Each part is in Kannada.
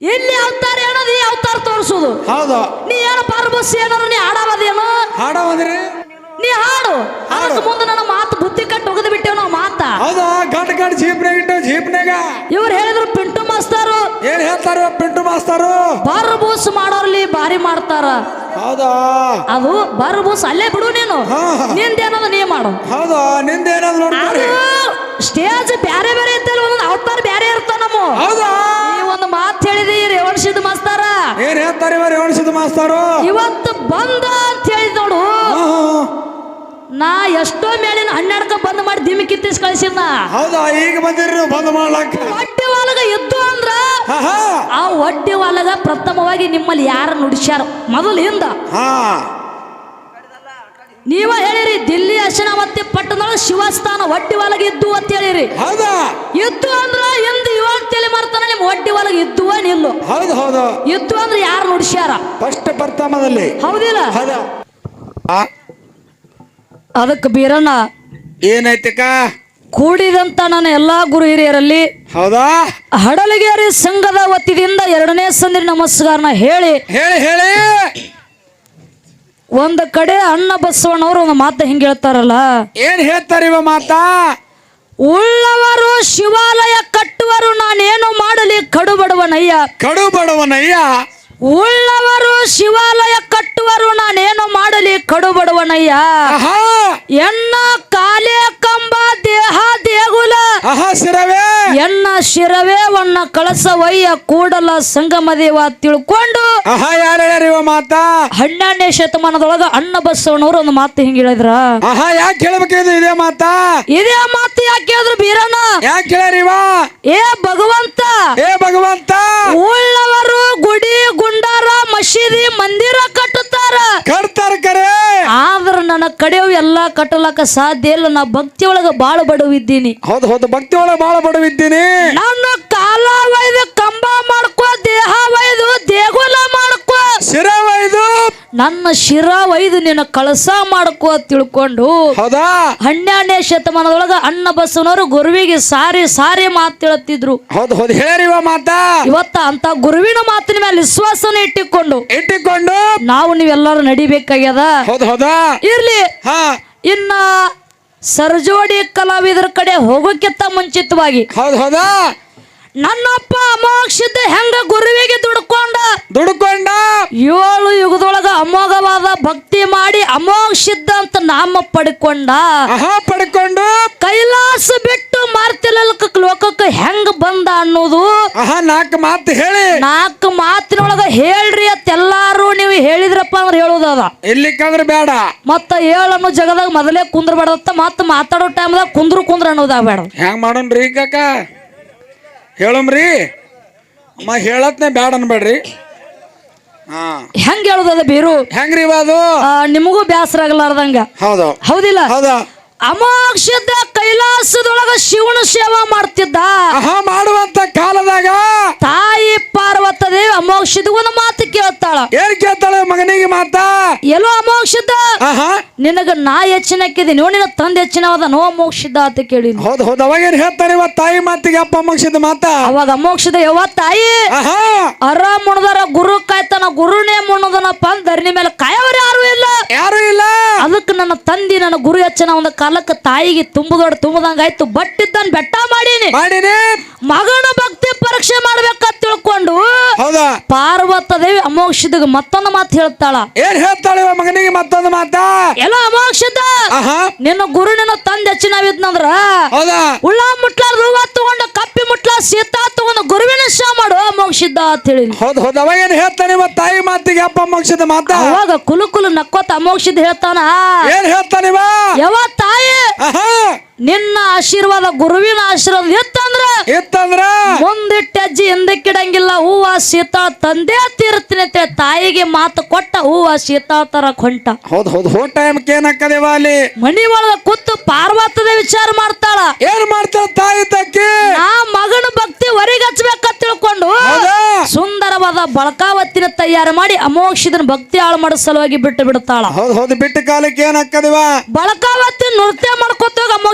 ಇಲ್ಲಿ ಅವತಾರ ಏನದು ಈ ಅವತಾರ ತೋರಿಸೋದು ಹೌದು. ನೀ ಏನು ಪಾರ್ಬಸ್ ಏನಾರ ನೀ ಹಾಡಬದೇನು ಹಾಡ ನೀ ಹಾಡು. ಅದಕ್ಕೆ ಮುಂದೆ ನನ್ನ ಮಾತು ಬುದ್ಧಿ ಕಟ್ಟು ಒಗದು ಬಿಟ್ಟೇವ್ ನಾವು ಮಾತ. ಹೌದು? ಗಟ್ ಗಟ್ ಜೀಪ್ನಾಗ ಇಟ್ಟು ಜೀಪ್ನಾಗ? ಇವ್ರು ಹೇಳಿದ್ರು ಪಿಂಟು ಮಾಸ್ತಾರು. ಏನು ಹೇಳ್ತಾರ ಪಿಂಟು ಬರ್ ಬುಸ್ ಮಾಡೋರ್ಲಿ ಭಾರಿ ಮಾಡ್ತಾರ. ಹೌದಾ? ಅದು ಬರ್ಬೂಸ್ ಅಲ್ಲೇ ಬಿಡು ನೀನು. ನಿಂದೇನದ ನೀ ಮಾಡು. ಹೌದು? ನಿಂದೇನದು ನೋಡಿ ಸ್ಟೇಜ್ ಬ್ಯಾರೆ ಬೇರೆ ಇತ್ತಲ್ಲ ಒಂದೊಂದು ಅವತಾರ ಬ್ಯಾರೆ ಇರ್ತಾವ ನಮ್ಮ. ಹೌದಾ? ರೇವಣಸಿದ ಮಾಸ್ತಾರ? ಏನ್ ಹೇಳ್ತಾರೆ ಇವರು ರೇವಣಿಸಿದ ಮಾಸ್ತಾರ? ಇವತ್ತು ಬಂದ ಅಂತ ಹೇಳಿದ್ ನೋಡು. ನಾ ಎಷ್ಟೋ ಮೇಲಿನ ಹನ್ನೆರಡಕ್ಕ ಬಂದ್ ಮಾಡಿ ದಿಮಿ ಕಿತ್ತಿಸ್ ಕಳಿಸಿದ್ನ. ಹೌದಾ? ಈಗ ಬಂದಿರಿ ನೀವು ಬಂದ್ ಮಾಡ್ಲಕ್ಕ. ಹೊಟ್ಟೆ ಒಳಗ ಇದ್ದು ಅಂದ್ರ ಆ ಹೊಟ್ಟೆ ಒಳಗ ಪ್ರಥಮವಾಗಿ ನಿಮ್ಮಲ್ಲಿ ಯಾರು ನುಡಿಸ್ಯಾರ? ಮೊದಲು ಹಿಂದ. ಹಾ. ನೀವ ಹೇಳಿರಿ ದಿಲ್ಲಿ ಅಶನಾವತಿ ಪಟ್ಟಣದ ಶಿವಸ್ಥಾನ ಹೊಟ್ಟಿ ಒಳಗೆ ಇದ್ದು ಅಂತ ಹೇಳಿರಿ. ಹೌದಾ? ಇದ್ದು ಅಂದ್ರ ಎಂದು ಇವಾಗ ತಲೆ ಮಾಡ್ತಾನೆ ನಿಮ್ಮ ಒಡ್ಡಿ ಒಳಗೆ ಇದ್ದುವ ನಿಲ್ಲು. ಹೌದು ಹೌದು. ಇದ್ದು ಅಂದ್ರೆ ಯಾರು ನುಡಿಸ್ಯಾರ? ಫಸ್ಟ್ ಪ್ರಥಮದಲ್ಲಿ. ಹೌದಿಲ್ಲ? ಹೌದಾ. ಅದಕ್ಕೆ ಬೀರಣ್ಣ ಏನೈತಿಕ ಕೂಡಿದಂತ ನನ್ನ ಎಲ್ಲಾ ಗುರು ಹಿರಿಯರಲ್ಲಿ ಹೌದಾ? ಹಡಲಗೇರಿ ಸಂಘದ ವತಿಯಿಂದ ಎರಡನೇ ಸಂದಿನ ನಮಸ್ಕಾರನ ಹೇಳಿ ಹೇಳಿ ಹೇಳಿ. ಒಂದು ಕಡೆ ಅಣ್ಣ ಬಸವಣ್ಣವ್ರು ಒಂದು ಮಾತು ಹಿಂಗೆ ಹೇಳ್ತಾರಲ್ಲ ಏನ್ ಹೇಳ್ತಾರೆ ಇವ ಮಾತಾ? ಉಳ್ಳವರು ಶಿವಾಲಯ ಕಟ್ಟುವರು ನಾನೇನು ಮಾಡಲಿ ಕಡುಬಡವನಯ್ಯ ಕಡು ಬಡವನಯ್ಯ? ಉಳ್ಳವರು ಶಿವಾಲಯ ಕಟ್ಟುವರು ನಾನೇನು ಮಾಡಲಿ ಕಡುಬಡವನಯ್ಯ ಎನ್ನ ಕಾಲೇ ಕಂಬ ದೇಹ ದೇಗುಲ ಶಿರವೇ. ಎನ್ನ ಶಿರವೇ ಕಳಸ ವಯ್ಯ ಕೂಡಲ ಸಂಗಮ ದೇವ ತಿಳ್ಕೊಂಡು ಮಾತಾ? ಹನ್ನೆರಡನೇ ಶತಮಾನದೊಳಗ ಅಣ್ಣ ಬಸವನವರು ಒಂದು ಮಾತು ಹಿಂಗ ಹೇಳಿದ್ರ. ಆಹಾ ಯಾಕೆ ಹೇಳ್ಬೇಕಿದು ಇದೇ ಮಾತಾ? ಇದೇ ಮಾತು ಯಾಕೆ ಹೇಳಿದ್ರು ಬೀರಣ್ಣ? ಯಾಕೆ ಹೇಳ್ಯಾರ ಏ ಭಗವಂತ. ಏ ಭಗವಂತ. ಉಳ್ಳವರು ಗುಡಿ ಗುಂಡಾರ ಮಸೀದಿ ಮಂದಿರ ಕಟ್ಟುತ್ತಾರ. ಕಟ್ತಾರ ಕರೆ. ನನ್ನ ಕಡೆಯವು ಎಲ್ಲಾ ಕಟ್ಟಲಕ್ಕ ಸಾಧ್ಯ ಇಲ್ಲ. ನಾ ಭಕ್ತಿ ಒಳಗ ಬಾಳ ಬಡವಿದ್ದೀನಿ. ಹೌದು ಹೌದು. ಭಕ್ತಿ ಒಳಗೆ ಬಾಳ ಬಡವಿದ್ದೀನಿ. ನನ್ನ ಕಾಲ ಕಂಬ ಮಾಡ್ಕೋ ನನ್ನ ಶಿರ ಒಯ್ದು ನಿನ್ನ ಕಳಸ ಮಾಡ್ಕೋ ತಿಳ್ಕೊಂಡು ಹೌದಾ? ಹನ್ನೆರಡನೇ ಶತಮಾನದೊಳಗ ಅಣ್ಣ ಬಸವನವರು ಗುರುವಿಗೆ ಸಾರಿ ಸಾರಿ ಮಾತು ಹೇಳುತ್ತಿದ್ರು ಇವತ್ತ ಅಂತ ಗುರುವಿನ ಮಾತಿನ ಮೇಲೆ ವಿಶ್ವಾಸನ ಇಟ್ಟಿಕೊಂಡು ಇಟ್ಟಿಕೊಂಡು? ನಾವು ನೀವೆಲ್ಲರೂ ನಡಿಬೇಕಾಗ್ಯದ? ಇರ್ಲಿ. ಇನ್ನ ಸರ್ಜೋಡಿ ಕಲಾವಿದರ ಕಡೆ ಹೋಗೋಕ್ಕಿಂತ ಮುಂಚಿತವಾಗಿ ಹೌದಾ? ನನ್ನಪ್ಪ ಅಮೋಕ್ಷದ ಹೆಂಗ ಗುರುವಿಗೆ ದುಡ್ಕೊಂಡ? ದುಡ್ಕೊಂಡ? ಏಳು ಯುಗದೊಳಗ ಅಮೋಘವಾದ ಭಕ್ತಿ ಮಾಡಿ ಅಮೋಕ್ಷಿದ್ದ ಅಂತ ನಾಮ ಪಡ್ಕೊಂಡ. ಪಡ್ಕೊಂಡು? ಕೈಲಾಸ ಬಿಟ್ಟು ಮಾರ್ತಿ ಲೋಕಕ್ಕೆ ಹೆಂಗ ಬಂದ ಅನ್ನೋದು ನಾಲ್ಕು ಮಾತು ಹೇಳಿ. ನಾಲ್ಕು ಮಾತಿನೊಳಗ ಹೇಳ್ರಿ ಅಂತ ಎಲ್ಲಾರು ನೀವು ಹೇಳಿದ್ರಪ್ಪ ಅಂದ್ರೆ ಹೇಳುದದ ಇಲ್ಲಿಕ್ಕಂದ್ರೆ ಬೇಡ. ಮತ್ತ ಹೇಳನ್ನು ಜಗದಾಗ ಮೊದಲೇ ಕುಂದ್ರಬೇಡತ್ತ ಮತ್ತ ಮಾತಾಡೋ ಟೈಮ್ದಾಗ ಕುಂದ್ರು ಕುಂದ್ರ ಅನ್ನೋದಾಗ ಬೇಡ ಹೆಂಗ್ ಮಾಡೋಣ್ರಿ ಕಾಕ? ಹೇಳಮ್ರಿ? ಅಮ್ಮ ಹೇಳತ್ನೆ ಬ್ಯಾಡ ಅನ್ಬೇಡ್ರಿ. ಹಾಂ. ಹೆಂಗ್ ಹೇಳೋದದ ಬೀರು ಹೆಂಗ್ರಿ ಇವ ಅದು? ಆ, ನಿಮಗೂ ಬ್ಯಾಸರ ಆಗಲಾರ್ದಂಗ. ಹೌದು. ಹೌದಿಲ್ಲ? ಹೌದಾ. ಅಮೋಕ್ಷದ ಕೈಲಾಸದೊಳಗ ಶಿವನ ಸೇವಾ ಮಾಡ್ತಿದ್ದ. ಆಹಾ ಮಾಡುವಂತ ಕಾಲದಾಗ ತಾಯಿ ಪಾರ್ವತ ದೇವಿ ಅಮೋಕ್ಷದ ಒಂದು ಮಾತು ಕೇಳ್ತಾಳ. ಏನ್ ಕೇಳ್ತಾಳೆ ಮಗನಿಗೆ ಮಾತಾ? ಎಲ್ಲೋ ನಿನಗ ನಾ ಹೆಚ್ಚಿನಕ್ಕಿದ್ದೀನಿ. ನಿನ್ನ ತಂದೆ ಹೆಚ್ಚಿನವಾದ. ನೋ ಮೋಕ್ಷದ ಅಂತ ಕೇಳಿ ಹೌದು ಹೌದು. ಅವಾಗ ಏನ್ ಹೇಳ್ತಾರೆ ಇವ ತಾಯಿ ಮಾತಿಗೆ ಅಪ್ಪ ಮೋಕ್ಷದ ಮಾತ? ಅವಾಗ ಮೋಕ್ಷದ ಯಾವ ತಾಯಿ? ಅರ ಮುಣದಾರ ಗುರು ಕಾಯ್ತಾನ ಗುರುನೇ ಮುಣದನಪ್ಪ ಅಂತ ಧರಣಿ ಮೇಲೆ ಕಾಯವರು ಯಾರು ಇಲ್ಲ. ಯಾರು ಇಲ್ಲ. ಅದಕ್ಕೆ ನನ್ನ ತಂದಿ ನನ್ನ ಗುರು ಹೆಚ್ಚನ ಒಂದು ಕಾಲಕ್ಕೆ ತಾಯಿಗೆ ತುಂಬದೊಡ ತುಂಬದಂಗ ಆಯ್ತು ಬಟ್ಟಿದ್ದನ್ ಬೆಟ್ಟ ಮಾಡೀನಿ. ಮಾಡೀನಿ. ಮಗನ ಭಕ್ತಿ ಪರೀಕ್ಷೆ ಮಾಡ್ಬೇಕಂತ ತಿಳ್ಕೊಂಡು ಹೌದಾ? ಪಾರ್ವತ ದೇವಿ ಅಮೋಕ್ಷದ ಮತ್ತೊಂದು ಮಾತು ಹೇಳ್ತಾಳ. ಏನ್ ಹೇಳ್ತಾಳೆ ಮಗನಿಗೆ ಮತ್ತೊಂದು ಮಾತಾ? ಎಲ್ಲ ಅಮೋಕ್ಷದ ಆಹಾ. ನಿನ್ನ ಗುರು ನಿನ್ನ ತಂದೆ ಹೆಚ್ಚಿನವಿದ್ನಂದ್ರ ಹೌದಾ? ಉಳ್ಳ ಮುಟ್ಲ ರೂಪ ತಗೊಂಡ ಕಪ್ಪಿ ಮುಟ್ಲ ಸೀತಾ ತಗೊಂಡು ಗುರುವಿನ ಶಾ ಮಾಡು ಅಮೋಕ್ಷಿದ್ದ ಅಂತ ಹೇಳಿ ಹೌದು ಹೌದು. ಅವ ಏನ್ ಹೇಳ್ತಾನೆ ಇವ ತಾಯಿ ಮಾತಿಗೆ ಅಪ್ಪ ಮುಗಿಸಿದ ಮಾತಾ? ಅವಾಗ ಕುಲು ಕುಲು ನಕ್ಕೋತ ಅಮೋಕ್ಷಿದ್ ಹೇಳ್ತಾನ. ಏನ್ ಹೇಳ್ತಾನೆ ಇವ? ಯಾವ ತಾಯಿ ನಿನ್ನ ಆಶೀರ್ವಾದ ಗುರುವಿನ ಆಶೀರ್ವಾದ ಇತ್ತಂದ್ರ ಇತ್ತಂದ್ರ ಮುಂದಿಟ್ಟ ಅಜ್ಜಿ ಹಿಂದಕ್ಕಿಡಂಗಿಲ್ಲ. ಹೂವ ಸೀತಾಳ ತಂದೆ ತೀರ್ತೀನಿ ಅಂತ. ತಾಯಿಗೆ ಮಾತು ಕೊಟ್ಟ ಹೂವ ಸೀತಾಳ ತರ ಕೊಂಟ. ಹೌದು ಹೌದು ಹೋ ಟೈಮ್ಗೆ ಅಲ್ಲಿ? ಮನಿ ಒಳಗ ಕೂತು ಪಾರ್ವತದ ವಿಚಾರ ಮಾಡ್ತಾಳ. ಏನ್ ಮಾಡ್ತಾಳ ತಾಯಿ ತಕ್ಕಿ? ಆ ಮಗನ ಭಕ್ತಿ ಹೊರಗೆ ಹಚ್ಬೇಕಂತ ತಿಳ್ಕೊಂಡು ಸುಂದರವಾದ ಬಳಕಾವತ್ತಿನ ತಯಾರು ಮಾಡಿ ಅಮೋಕ್ಷದನ ಭಕ್ತಿ ಹಾಳು ಮಾಡೋ ಸಲುವಾಗಿ ಬಿಟ್ಟು ಬಿಡ್ತಾಳ. ಹೌದ್ ಹೌದು ಬಿಟ್ಟ ಕಾಲಕ್ಕೆ ಏನ್ ಹಾಕದಿವ ಬಳಕಾವತಿ ನೃತ್ಯ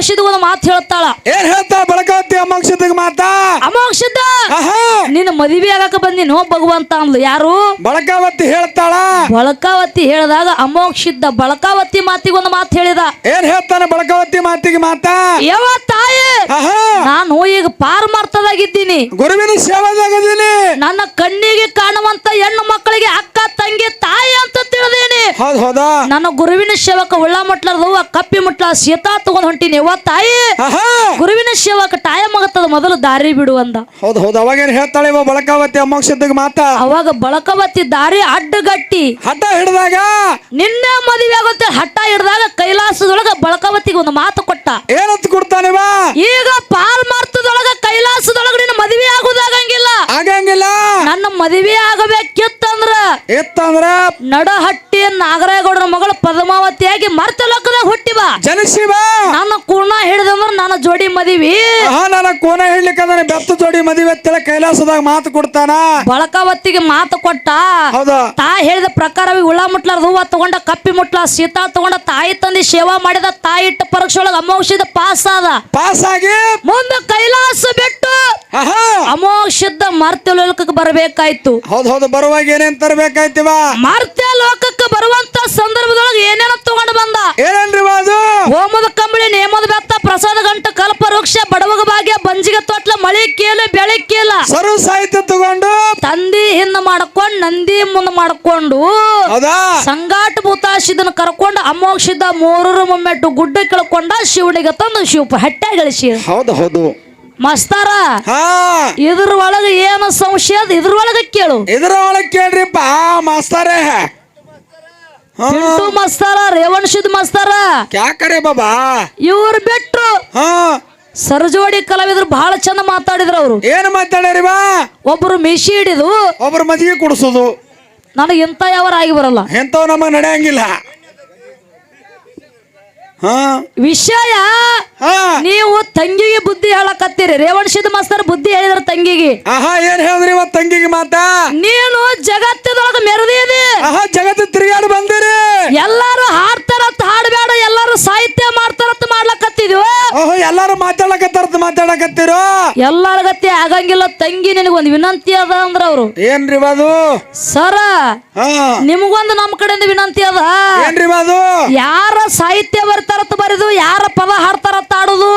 ಅಮೋಕ್ಷದ ಒಂದು ಮಾತು ಹೇಳ್ತಾಳ. ಏನ್ ಹೇಳ್ತಾ ಬಳಕಾತಿ ಅಮೋಕ್ಷದ ಮಾತಾ? ಅಮೋಕ್ಷದ ಅಹಾ ನಿನ್ನ ಮದುವೆ ಆಗಕ ಬಂದಿನೋ ಭಗವಂತ ಅಂದ್ಲು. ಯಾರು? ಬಳಕಾವತಿ ಹೇಳ್ತಾಳ? ಬಳಕಾವತಿ ಹೇಳಿದಾಗ ಅಮೋಕ್ಷಿದ್ದ ಬಳಕಾವತಿ ಮಾತಿಗೆ ಒಂದು ಮಾತು ಹೇಳಿದ. ಏನ್ ಹೇಳ್ತಾನೆ ಬಳಕಾವತಿ ಮಾತಿಗೆ ಮಾತಾ? ಯವ ತಾಯಿ ನಾನು ಈಗ ಪಾರ್ ಮಾರ್ತದಾಗಿದ್ದೀನಿ ಗುರುವಿನ ಸೇವಾದಾಗಿದ್ದೀನಿ. ನನ್ನ ಕಣ್ಣಿಗೆ ಕಾಣುವಂತ ಹೆಣ್ಣು ಮಕ್ಕಳಿಗೆ ಅಕ್ಕ ಹೌದ್ ಹೌದಾ? ನನ್ನ ಗುರುವಿನ ಸೇವಕ ಉಳ್ಳ ಮುಟ್ಲಾರ್ದು ಕಪ್ಪಿ ಮುಟ್ಲ ಸೀತಾ ತಗೊಂಡ್ ಹೊಂಟಿನಿ. ತಾಯಿ ಆಹಾ! ಗುರುವಿನ ಸೇವಕ ಟೈಮ್ ಆಗತ್ತದ ಮೊದಲು ದಾರಿ ಬಿಡು ಅಂದ. ಹೌದ್ ಹೌದು ಅವಾಗೇನ್ ಹೇಳ್ತಾಳೆ ಇವ ಬಳಕಾವತಿ ಅಮ್ಮ ಮಾತ? ಅವಾಗ ಬಳಕವತ್ತಿ ದಾರಿ ಅಡ್ಡಗಟ್ಟಿ. ಹಠ ಹಿಡ್ದಾಗ? ನಿನ್ನೆ ಮದುವೆ ಆಗುತ್ತೆ ಹಠ ಹಿಡ್ದಾಗ ಕೈಲಾಸದೊಳಗ ಬಳಕವತ್ತಿಗೆ ಒಂದು ಮಾತು ಕೊಟ್ಟ. ಏನಂತ ಕೊಡ್ತಾನೆ ಈಗ ಪಾಲ್ ಮಾರ್ತದೊಳಗ ಕೈಲಾಸದೊಳಗ ನಿನ್ನ ಮದುವೆ ಆಗುದಾಗಂಗಿಲ್ಲ ಆಗಂಗಿಲ್ಲ. ನನ್ನ ಮದುವೆ ಆಗಬೇಕಿತ್ತಂದ್ರ ಇತ್ತಂದ್ರ ನಡ ನಾಗರಾಯಗೌಡರ ಅಂತೇಳಿ ಕೈಲಾಸದಾಗ ಮಾತು ಕೊಡ್ತಾನ? ಬಳಕಾವತ್ತಿಗೆ ಮಾತು ಕೊಟ್ಟ? ಹೌದಾ. ತಾ ಹೇಳಿದ ಪ್ರಕಾರವೇ ಉಳ ಮುಟ್ಲಾರ ಹೂವ ತಗೊಂಡ ಕಪ್ಪಿ ಮುಟ್ಲ ಸೀತಾ ತಗೊಂಡ ತಾಯಿ ತಂದಿ ಸೇವಾ ಮಾಡಿದ ತಾಯಿ ಇಟ್ಟ ಪರೀಕ್ಷೆ ಒಳಗ ಅಮೋಕ್ಷದ ಪಾಸ್ ಆದ. ಪಾಸ್ ಆಗಿ? ಮುಂದೆ ಕೈಲಾಸ ಬಿಟ್ಟು ಅಮೋಕ್ಷದ ಮರ್ತ್ಯ ಲೋಕಕ್ಕೆ ಬರಬೇಕಾಯ್ತು. ಹೌದ್ ಹೌದು. ಬರುವಾಗ ಏನೇನ್ ತರಬೇಕಾಯ್ತಿವ ಮರ್ತ್ಯ ಲೋಕಕ್ಕೆ ಬರುವಂತ ಸಂದರ್ಭದೊಳಗೆ ಏನೇನ ತಗೊಂಡ್ ಬಂದ. ಏನೇನ್ರಿ ಅದು? ಹೋಮದ ಪ್ರಸಾದ ವೃಕ್ಷ ಬಡವಗ ಭಾಗ್ಯ ಬಂಜಿಗ ತೊಟ್ಲ ಮಳೆ ಕೇಲ ಬೆಳೆ ಕೇಲ. ಸರ್ವ ಸಾಹಿತ್ಯ ತಗೊಂಡು ತಂದಿ ಹಿಂದ ಮಾಡ್ಕೊಂಡು ನಂದಿ ಮುಂದ ಮಾಡ್ಕೊಂಡು ಸಂಗಾಟ ಸಂಗಾಟ ಇದನ್ನ ಕರ್ಕೊಂಡು ಅಮೋಕ್ಷದ ಮೂರರ ಮುಮ್ಮೆಟ್ಟು ಗುಡ್ಡ ಕೆಳ್ಕೊಂಡ ಶಿವನಿಗೆ ತಂದು ಶಿವ ಹೆಟ್ಟೆ ಗಳಿಸಿ. ಹೌದು ಹೌದು. ಮಸ್ತಾರ ಇದ್ರ ಒಳಗ ಏನು ಸಂಶಯ ಇದ್ರ ಒಳಗ ಕೇಳು. ಇದ್ರ ಒಳಗ ಕೇಳ್ರಿಪ್ಪ ಮಾಸ್ತಾರೆ. ಪಿಂಟು ಮಸ್ತಾರ ರೇವಣಸಿದ್ ಮಸ್ತಾರ. ಕ್ಯಾಕರೆ ಬಾಬಾ? ಇವ್ರು ಬಿಟ್ರು. ಹಾ. ಸರಜೋಡಿ ಕಲಾವಿದ್ರು ಬಹಳ ಚಂದ ಮಾತಾಡಿದ್ರು ಅವರು. ಏನ್ ಮಾತಾಡ್ಯಾರಿ ಬಾ? ಒಬ್ರು ಮಿಶಿ ಹಿಡಿದು ಒಬ್ರು ಮಜ್ಜಿಗೆ ಕುಡಿಸೋದು. ನನಗೆ ಇಂಥ ಯಾವ ಆಗಿ ಬರಲ್ಲ. ಎಂತವ್ ನಮಗ್ ನಡೆಯಂಗಿಲ್ಲ. ವಿಷಯ ನೀವು ತಂಗಿಗೆ ಬುದ್ಧಿ ಹೇಳಕತ್ತೀರಿ. ರೇವಣಸಿದ್ ಮಾಸ್ತರ್ ಬುದ್ಧಿ ಹೇಳಿದ್ರ ತಂಗಿಗೆ. ಆಹಾ ಏನ್ ಹೇಳಿದ್ರಿ ಇವತ್ ತಂಗಿಗೆ ಮಾತಾ? ನೀನು ಜಗತ್ತದೊಳಗ ಮೆರೆದಿದೆ ಆಹಾ ಜಗತ್ತು ತಿರುಗಾಡಿ ಬಂದಿರಿ. ಎಲ್ಲಾರು ಹಾಡ್ತಾರತ್ ಹಾಡಬೇಡ ಎಲ್ಲಾರು ಸಾಹಿತ್ಯ ಮಾಡ್ತಾರತ್ ಮಾಡ್ಲಕತ್ತಿದ್ವು ಓಹೋ ಎಲ್ಲಾರು ಮಾತಾಡಕತ್ತಾರತ್ ಮಾತಾಡಕತ್ತೀರೋ? ಎಲ್ಲಾರ ಗತಿ ಆಗಂಗಿಲ್ಲ. ತಂಗಿ ನಿನಗೊಂದು ವಿನಂತಿ ಅದ ಅಂದ್ರ ಅವ್ರು. ಏನ್ರಿ ಬಾದು ಸರ ನಿಮಗೊಂದು ನಮ್ಮ ಕಡೆಯಿಂದ ವಿನಂತಿ ಅದ. ಏನ್ರಿ ಬಾದು ಯಾರ ಸಾಹಿತ್ಯ ಬರ್ತಾರತ್ ಬರೀದು ಯಾರ ಪದ ಹಾಡ್ತಾರತ್ ಆಡುದು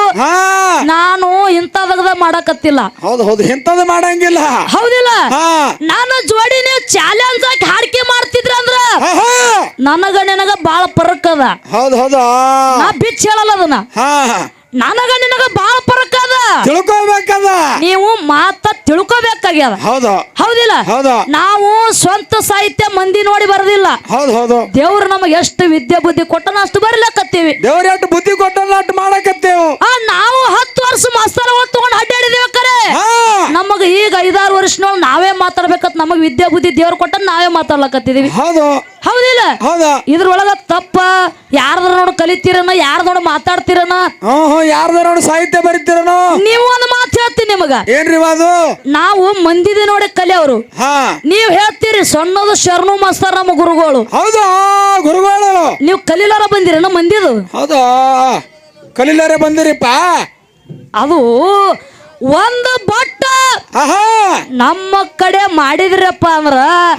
ನಾನು ಇಂಥದಾಗ ಮಾಡಕತ್ತಿಲ್ಲ. ಹೌದು ಹೌದು ಎಂತದು ಮಾಡಂಗಿಲ್ಲ. ಹೌದಿಲ್ಲ? ನಾನು ಜೋಡಿ ನೀವು ಚಾಲೆಂಜ್ ಹಾಕಿ ಹಾಡಿಕೆ ಮಾಡ್ತಿದ್ರ ಅಂದ್ರ ನನಗ ನಿನಗ ಬಾಳ ಪರಕ್ ಅದ. ಹೌದು ಹೌದು ನಾ ಬಿಚ್ಚ ಹೇಳಲ್ಲ ಅದನ್ನ. ನನಗ ನಿನಗ ಬಾಳ ಫರಕ್ ಅದ. ತಿಳ್ಕೊಬೇಕದ. ನೀವು ಮಾತ ತಿಳ್ಕೊಬೇಕಾಗ್ಯದ. ಹೌದು. ಹೌದಿಲ್ಲ? ಹೌದು. ನಾವು ಸ್ವಂತ ಸಾಹಿತ್ಯ ಮಂದಿ ನೋಡಿ ಬರದಿಲ್ಲ. ಹೌದು ಹೌದು. ದೇವ್ರು ನಮಗೆ ಎಷ್ಟು ವಿದ್ಯೆ ಬುದ್ಧಿ ಕೊಟ್ಟನ ಅಷ್ಟು ಬರಿಲಕತ್ತೀವಿ. ದೇವ್ರ ಎಷ್ಟು ಬುದ್ಧಿ ಕೊಟ್ಟನ ಅಷ್ಟು ಮಾಡಕತ್ತೇವು. ಆ ನಾವು ಹತ್ತು ವರ್ಷ ಮಾಸ್ತರಗಳು ತಗೊಂಡು ಅಡ್ಡಾಡಿದೇವ ಕರೆ. ನಮಗ ಈಗ ಐದಾರು ವರ್ಷನೊಳಗೆ ನಾವೇ ಮಾತಾಡ್ಬೇಕಂತ ನಮಗ್ ವಿದ್ಯೆ ಬುದ್ಧಿ ದೇವ್ರು ಕೊಟ್ಟ ನಾವೇ ಮಾತಾಡ್ಲಕತ್ತಿದೀವಿ ಹೌದು. ಹೌದಿಲ್ಲ? ಹೌದಾ. ಇದ್ರೊಳಗ ತಪ್ಪ ಯಾರ್ದ್ರ ನೋಡಿ ಕಲಿತೀರನ ಯಾರ್ದ ನೋಡಿ ಮಾತಾಡ್ತಿರನ ಯಾರ್ದ ನೋಡಿ ಸಾಹಿತ್ಯ ಬರೀತೀರನು? ನೀವು ಒಂದು ಮಾತು ಹೇಳ್ತೀನಿ ನಿಮಗ. ಏನ್ರಿ ಅದು ನಾವು ಮಂದಿದೆ ನೋಡಿ ಕಲಿಯವರು ಹಾ. ನೀವು ಹೇಳ್ತೀರಿ ಸಣ್ಣದು ಶರಣು ಮಾಸ್ತರ್ ನಮ್ಮ ಗುರುಗಳು. ಹೌದಾ ಗುರುಗಳು. ನೀವು ಕಲೀಲಾರ ನಮ್ಮ ಮಂದಿದು? ಹೌದಾ ಕಲೀಲಾರೆ ಬಂದಿರಿಪ್ಪ. ಅದು ಒಂದು ಬಟ್ಟ ಆಹಾ. ನಮ್ಮ ಕಡೆ ಮಾಡಿದ್ರಪ್ಪ ಅಂದ್ರ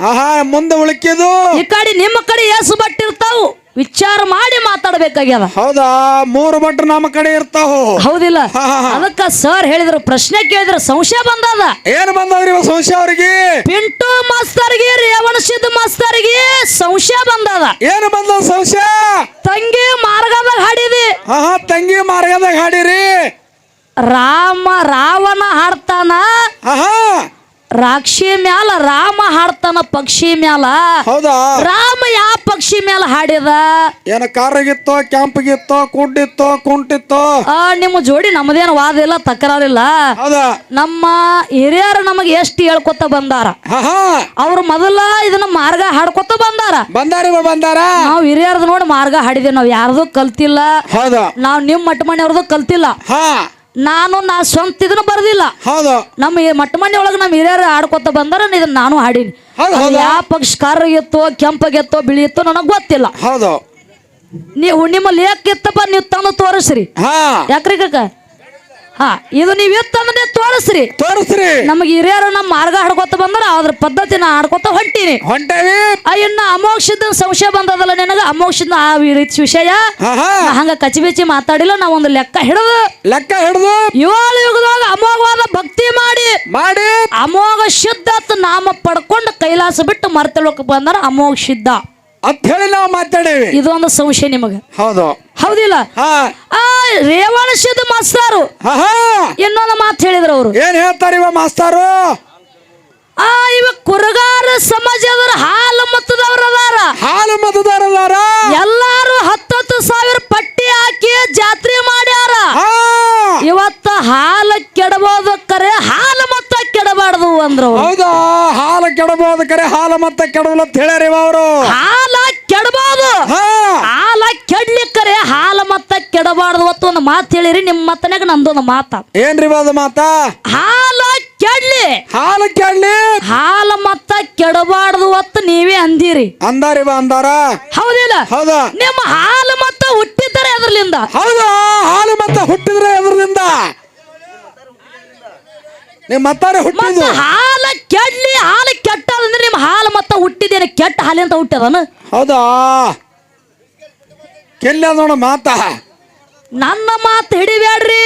ಆಹಾ ಮುಂದೆ ಉಳ್ಕಿದು ಈ ಕಡೆ ನಿಮ್ಮ ಕಡೆ ಎಸ್ ಬಟ್ ಇರ್ತಾವು. ವಿಚಾರ ಮಾಡಿ ಮಾತಾಡ್ಬೇಕಾಗ್ಯದ. ಹೌದಾ? ಮೂರು ಮಟ್ಟ ನಮ್ಮ ಕಡೆ ಇರ್ತಾವ. ಹೌದಿಲ್ಲ. ಹಾ, ಹಾ, ಹಾ. ಅದಕ್ಕ ಸರ್ ಹೇಳಿದ್ರು ಪ್ರಶ್ನೆ ಕೇಳಿದ್ರು ಸಂಶಯ ಬಂದದ. ಏನ್ ಬಂದವ್ರಿ ಇವ ಸಂಶಯ ಅವ್ರಿಗೆ? ಪಿಂಟು ಮಾಸ್ತರ್ಗೆ ರೇವಣಸಿದ್ದ ಮಾಸ್ತರ್ಗೆ ಸಂಶಯ ಬಂದದ. ಏನು ಬಂದ ಸಂಶಯ? ತಂಗಿ ಮಾರ್ಗದಾಗ ಹಾಡಿದಿ. ಆಹಾ ತಂಗಿ ಮಾರ್ಗದಾಗ ಹಾಡಿರಿ. ರಾಮ ರಾವಣ ಹಾಡ್ತಾನ. ಆಹಾ ರಾಕ್ಷಿ ಮ್ಯಾಲ ರಾಮ ಹಾಡ್ತಾನ ಪಕ್ಷಿ ಮ್ಯಾಲ. ಹೌದಾ? ರಾಮ ಯಾವ ಪಕ್ಷಿ ಮ್ಯಾಲ ಹಾಡಿದ ಏನ ಕಾರಗಿತ್ತೋ ಕ್ಯಾಂಪ್ಗಿತ್ತೋ ಕುಡ್ಡಿತ್ತೋ ಕುಂಟಿತ್ತೋ? ಆ ನಿಮ್ಮ ಜೋಡಿ ನಮ್ದೇನು ವಾದ ಇಲ್ಲ ತಕರಾರಿಲ್ಲ ಹೌದಾ? ನಮ್ಮ ಹಿರಿಯರು ನಮಗೆ ಎಷ್ಟು ಹೇಳ್ಕೊತ ಬಂದಾರ? ಅವ್ರು ಮೊದಲ ಇದನ್ನ ಮಾರ್ಗ ಹಾಡ್ಕೊತ ಬಂದಾರ. ಬಂದಾರಿ ಬಂದಾರ? ನಾವು ಹಿರಿಯರ್ದು ನೋಡಿ ಮಾರ್ಗ ಹಾಡಿದೆ ನಾವು ಯಾರ್ದು ಕಲ್ತಿಲ್ಲ. ಹೌದಾ? ನಾವು ನಿಮ್ಮ ಮಟ್ಟ ಮನೆಯವ್ರದ್ದು ಕಲ್ತಿಲ್ಲ. ಹಾ. ನಾನು ನಾ ಸ್ವಂತ ಇದನ್ನ ಬರ್ದಿಲ್ಲ. ಹೌದು. ನಮ್ಮ ಈ ಮಟ್ಟ ಮನೆ ಒಳಗೆ ನಮ್ಮ ಹಿರಿಯರು ಆಡ್ಕೊತ ಬಂದಾರ ಇದನ್ನ ನಾನು ಹಾಡೀನಿ. ಹೌದು, ಅದು ಹೌದು. ಯಾವ ಪಕ್ಷ ಕರ್ರಗಿತ್ತೋ ಕೆಂಪಗಿತ್ತೋ ಬಿಳಿ ಇತ್ತೋ ನನಗೆ ಗೊತ್ತಿಲ್ಲ. ಹೌದು. ನೀವು ನಿಮ್ಮ ಲೇಖ ಇತ್ತಪ್ಪ ನೀವು ತಂದು ತೋರಿಸ್ರಿ. ಹಾ. ಯಾಕ್ರಿ ಕಕ್ಕ ಹಾ ಇದು ನೀವ್ ಇತ್ತಂದ್ರೆ ತೋರಿಸ್ರಿ. ತೋರಿಸ್ರಿ. ನಮಗೆ ಹಿರಿಯರು ನಮ್ಮ ಮಾರ್ಗ ಹಾಡ್ಕೊತ ಬಂದ್ರ ಅದ್ರ ಪದ್ಧತಿನ ಹಾಡ್ಕೊತ ಹೊಂಟೀನಿ. ಹೊಂಟೇವಿ. ಆ ಇನ್ನ ಅಮೋಕ್ಷದ ಸಂಶಯ ಬಂದದಲ್ಲ ನಿನಗ? ಅಮೋಕ್ಷದ ಆ ರೀತಿ ವಿಷಯ? ನಾ ಹಂಗ ಕಚ್ಚಿ ಬಿಚ್ಚಿ ಮಾತಾಡಿಲ್ಲ ನಾ ಒಂದು ಲೆಕ್ಕ ಹಿಡಿದು. ಲೆಕ್ಕ ಹಿಡ್ದು. ಏಳು ಯುಗದಾಗ ಅಮೋಘವಾದ ಭಕ್ತಿ ಮಾಡಿ. ಮಾಡಿ. ಅಮೋಘ ಶುದ್ಧತ್ ನಾಮ ಪಡ್ಕೊಂಡು ಕೈಲಾಸ ಬಿಟ್ಟು ಮರ್ತಳಕ್ಕೆ ಬಂದ್ರ ಅಮೋಘ ಸಿದ್ಧ ಅಂತ ಹೇಳಿ ನಾವು ಮಾತಾಡೇವಿ. ಇದೊಂದು ಸಂಶಯ ನಿಮಗೆ. ಹೌದು. ಹೌದಿಲ್ಲ? ಹಾ. ಆ ರೇವಣ ಸಿದ್ಧ ಮಾಸ್ತರು. ಹಾ ಹಾ. ಇನ್ನೊಂದು ಮಾತು ಹೇಳಿದ್ರು ಅವರು. ಏನ್ ಹೇಳ್ತಾರ ಇವ ಮಾಸ್ತಾರು? ಆ ಇವ ಕುರುಗಾರ ಸಮಾಜದವ್ರ ಹಾಲು ಮತದವ್ರ ಅದಾರ. ಹಾಲು ಮತದಾರದಾರ ಎಲ್ಲಾರು ಹತ್ತತ್ತು ಸಾವಿರ ಪಟ್ಟಿ ಹಾಕಿ ಜಾತ್ರೆ ಮಾಡ್ಯಾರ. ಹಾ. ಇವತ್ತ ಹಾಲು ಕೆಡಬಹುದು ಕರೆ ಹಾಲು ಮತ್ತ ಕೆಡಬಾರ್ದು ಅಂದ್ರು ಅವ್ರು. ಹೌದಾ? ಹಾಲು ಕೆಡಬಹುದು ಕರೆ ಹಾಲು ಮತ್ತ ಕೆಡಬಲ್ಲ ಅಂತ ಹೇಳ್ಯಾರ ಇವ ಅವರು. ಹಾಲ ಕೆಡಬಹುದು ಹಾಲ ಕೆಡ್ಲಿಕ್ಕರೆ ಹಾಲು ಮತ್ತ ಕೆಡಬಾರ್ದು ಒತ್ತು ಒಂದು ಮಾತು ಹೇಳಿರಿ ನಿಮ್ಮ ಮತ್ತನಾಗ ನಂದೊಂದು ಮಾತ. ಏನ್ರಿ ಬಾದ ಮಾತ? ಹಾಲ ಕೆಡ್ಲಿ. ಹಾಲು ಕೆಡ್ಲಿ? ಹಾಲು ಮತ್ತ ಕೆಡಬಾರ್ದು ಒತ್ತು ನೀವೇ ಅಂದಿರಿ. ಅಂದಾರಿ ಬಾ ಅಂದಾರ. ಹೌದಿಲ್ಲ? ಹೌದಾ. ನಿಮ್ಮ ಹಾಲು ಮತ್ತ ಹುಟ್ಟಿದ್ದಾರೆ ಅದ್ರಲಿಂದ ಹೌದಾ ಹಾಲು ಮತ್ತೆ ಹುಟ್ಟಿದ್ರೆ ಅದರಿಂದ ನಿಮ್ ಮತ್ತಾರೆ ಮತ್ತ ಹುಟ್ಟಿದ್ದು ಹಾಲ ಕೆಡ್ಲಿ ಹಾಲು ಕೆಟ್ಟದಂದ್ರೆ ನಿಮ್ಮ ಹಾಲು ಮತ್ತ ಹುಟ್ಟಿದೇನೆ ಕೆಟ್ಟ ಅಂತ ಹುಟ್ಟದನ ಹೌದಾ? ಕೆಲ್ಲ ನೋಡ ಮಾತ. ನನ್ನ ಮಾತು ಹಿಡಿಬೇಡ್ರಿ.